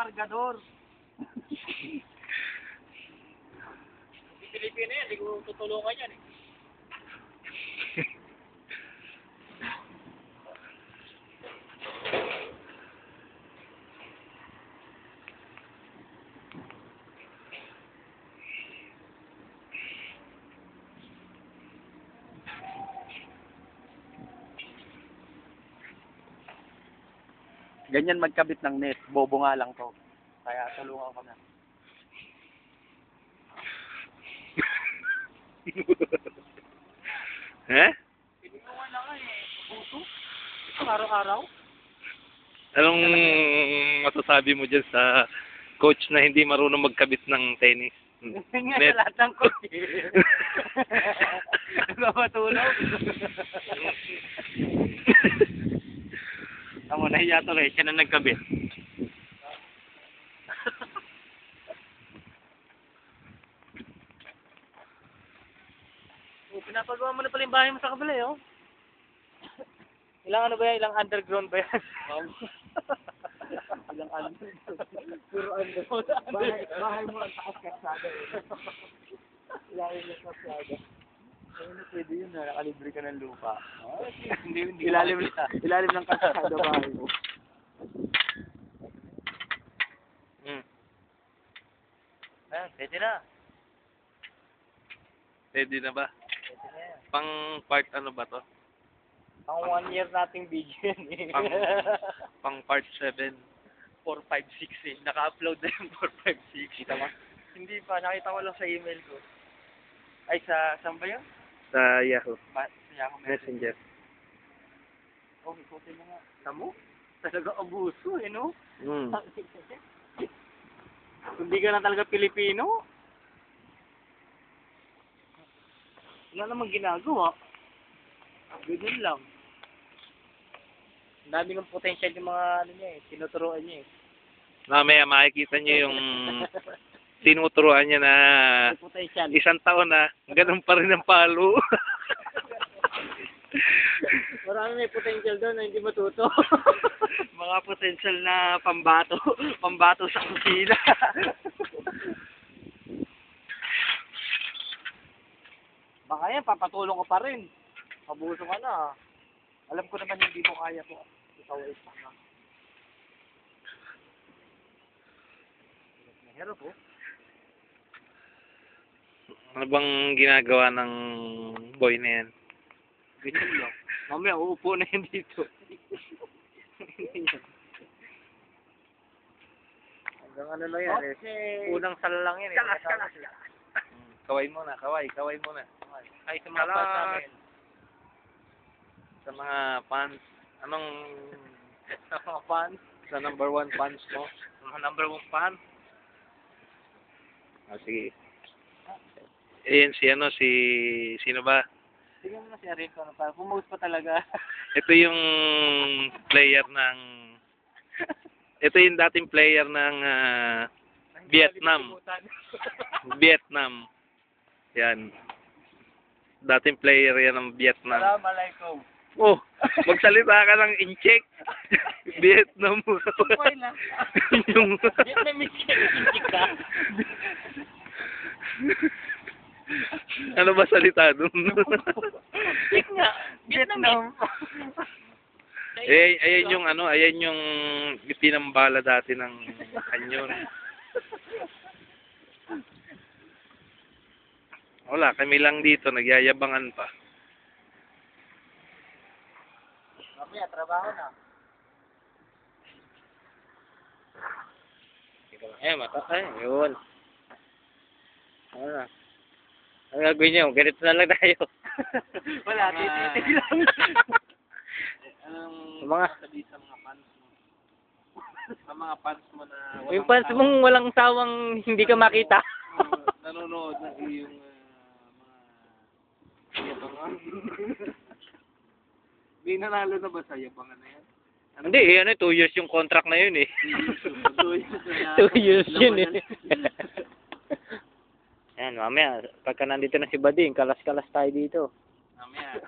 kargador. Si Pilipino yan, hindi ko tutulungan yan eh. Ganyan magkabit ng net. Bobo nga lang to. Kaya tulungan ko na. Ha? Tinulungan na nga eh. Puso. Araw-araw. Anong masasabi mo dyan sa coach na hindi marunong magkabit ng tennis? Nga Net. sa lahat ng coach eh. Nagpapatulog. Tamo, nahiya tuloy. Siya na nagkabit. Oh, pinapagawa mo na pala yung bahay mo sa kabila eh, oh. Ilang ano ba yan? Ilang underground ba yan? Ilang ano. Puro underground. Bahay, bahay mo ang taas kasada eh. Ilalim ng kasada. Ayun na pwede yun na nakalibre ka ng lupa. hindi, hindi. Ilalim, ilalim ng kasada bahay mo. Hmm. Ah, pwede na. Pwede na ba? Pang part ano ba to? Ang one year nating video yan eh. Pang, pang part 7. 4, 5, 6 eh. Naka-upload na yung 4, 5, 6. Kita mo? Hindi pa. Nakita ko lang sa email ko. Ay, sa, saan ba yun? Sa Yahoo Ba, sa Yahoo Messenger. Messenger. Oh, ikutin mo nga. Tamo? Talaga abuso eh, no? Hmm. Hindi ka na talaga Pilipino. Wala namang ginagawa. Ganyan lang. Ang dami ng potential yung mga ano niya eh, tinuturuan niya eh. Mamaya makikita nyo yung tinuturuan niya na May potential. isang taon na ganun pa rin ang palo. Marami may potential doon na hindi matuto. mga potential na pambato. Pambato sa kusina. Yan, papatulong ko pa rin. Pabuso ka na. Alam ko naman hindi mo kaya to. Ikaw ay tanga. Mahirap oh. ano bang ginagawa ng boy na yan? Ganyan lang. Mamaya, uupo na yun dito. Hanggang ano lang yan eh. Unang sala lang yan eh. Kalas, kalas, Kaway muna, kaway, kaway muna. Ay, sa mga fans namin. Sa mga fans, anong Sa mga fans. sa number one fans mo? Sa mga number one fan. Ah, sige. Ayan si ano, si, sino ba? Tingnan mo na si kung ano pa. Pumose pa talaga. Ito yung player ng, ito yung dating player ng ah, Vietnam. Vietnam. Yan. Dating player yan ng Vietnam. Assalamualaikum. Oh, magsalita ka ng incheck. Vietnam. Yung Vietnamese chick ka. ano ba salita dun? Chick nga. Vietnam. eh, ayan yung ano, ayan yung pinambala dati ng kanyon. Wala, kami lang dito, nagyayabangan pa. Mamaya, trabaho na. Eh, mata, eh, yun. Ano na? Ang gagawin niyo, ganito na lang tayo. Wala, titi lang. Anong Mga- sabi sa mga fans mo? Sa mga fans mo na walang Yung fans mong walang sawang hindi ka makita. Oo, nanonood ng iyong mga yabangan. May nanalo na ba sa yabangan na yan? Hindi, eh, ano, two years yung contract na yun eh. Two years na. two years yun eh. Yan, mamaya, pagka nandito na si Bading, kalas-kalas tayo dito. Mamaya.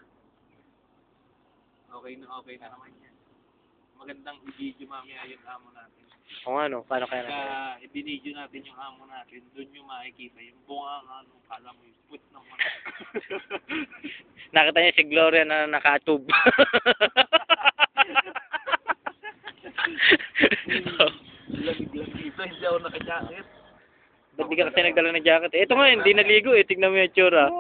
Okay na okay na naman. Magandang i-video mamaya yung amo natin. Kung ano, paano kaya Kaya i-video natin yung amo natin, doon yung makikita yung bunga ng ano, kala mo yung put ng mga. Nakita niya si Gloria na naka-tube. Lamig-lamig dito, hindi ako naka-jacket. Ba't di ka kasi nagdala ng jacket? Ito nga, hindi naligo eh. Tignan mo yung tsura.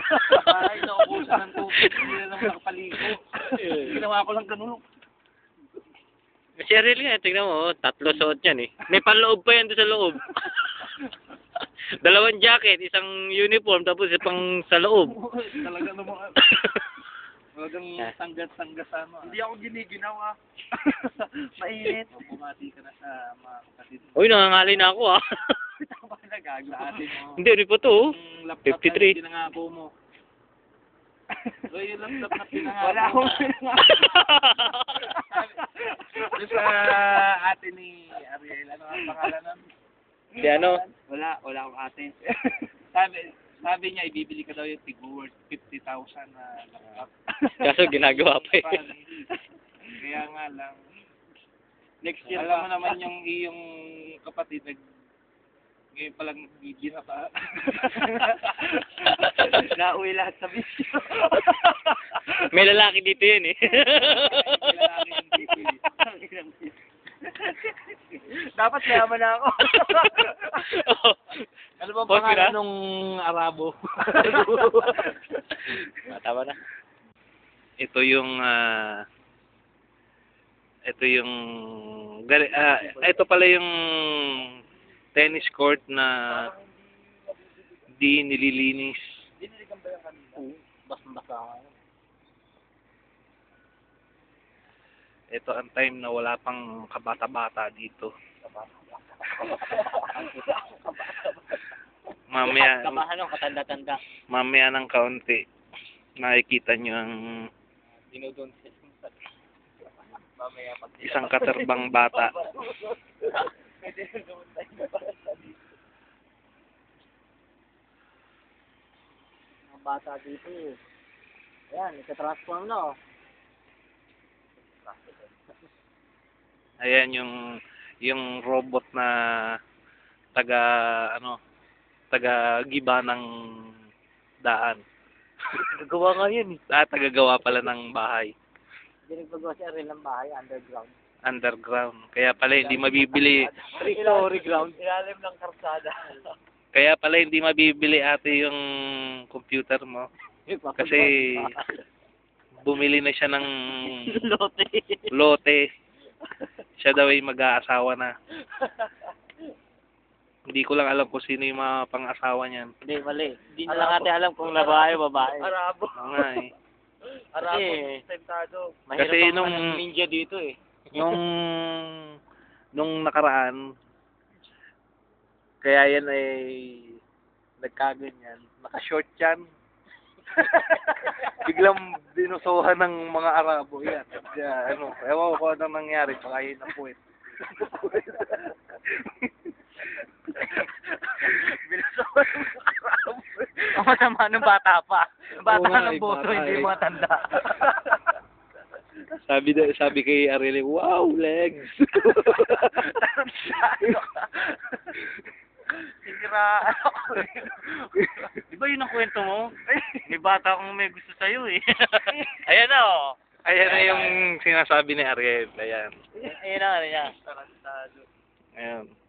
Ay, naubusan ng tubig, hindi na naman nakapaligo. Ginawa ko lang ganun. Si Ariel nga, tignan mo, oh, tatlo suot yan eh. May panloob pa yan doon sa loob. Dalawang jacket, isang uniform, tapos pang sa loob. Talaga naman. Talagang sanggas-sanggas ano. Hindi ako giniginaw ah. Mainit. Bumati ka na sa mga kapatid. Uy, nangangalay na ako ah. Tama na. Sa atin mo. hindi, ano pa to? oh? Yung laptop 53. na pinangako mo. So, yung laptop na pinangako Wala akong pinangako. Sa ate ni Ariel, ano ang pangalan nun? Si ano? Wala, wala akong ate. Sabi, sabi niya, ibibili ka daw yung tig-worth 50,000 na laptop. Kaso ginagawa pa eh. Kaya nga lang. Next year Alam mo naman yung iyong kapatid, nag, ngayon palang nagbibili na pa. Nauwi lahat sa bisyo. May lalaki dito yun eh. Kailangan yung bibili. Dapat mayaman na ako. oh. Ano bang Post ko na? pangalan nung Arabo? Ah, Tama na. ito yung ah ito yung gali- ah, ito pala yung tennis court na di nililinis. Diniligan ba yung kanina? Basta-basta ako. Ito ang time na wala pang kabata-bata dito. Mamaya Kabahan ng katanda-tanda. mamaya ng kaunti makikita nyo ang Dinudun siya. Mamaya pag isang katerbang bata. Mga bata dito eh. Ayan, ika-transform na oh. Ayan yung yung robot na taga ano taga giba ng daan. Gagawa nga yun eh. Ah, tagagawa pala ng bahay Hindi nagbagawa si Ariel ng bahay, underground. underground. Kaya pala hindi mabibili Three-story ground. Ilalim ng karsada. kaya pala hindi mabibili ate yung computer mo kasi bumili na siya ng Lote. lote. Siya daw ay mag-aasawa na. Hindi ko lang alam kung sino yung mga pang-asawa niyan. Hindi, mali. Hindi na lang natin alam kung babae o babae. Arabo. Oo nga eh. Arabo. Kasi- Sentado. Mahirap Kasi ang nung- ninja dito eh. nung nung nakaraan kaya yan ay nagkaganyan naka-short yan biglang dinusuhan ng mga Arabo yan Kaya, ano ewan ko anong nangyari baka yun ang puwet Binusuhan ng Arabo. Ang masama ng bata pa. Bata Oo nga, ng eh, boto, bata hindi eh. mga tanda. sabi da, sabi kay Ariel wow legs Siniraan ako. Di ba yun ang kwento mo? May bata akong may gusto sa'yo eh. Ayan na oh. ayan na yung sinasabi ni Ariel. Ayan. Ayan na, ayan. Ayan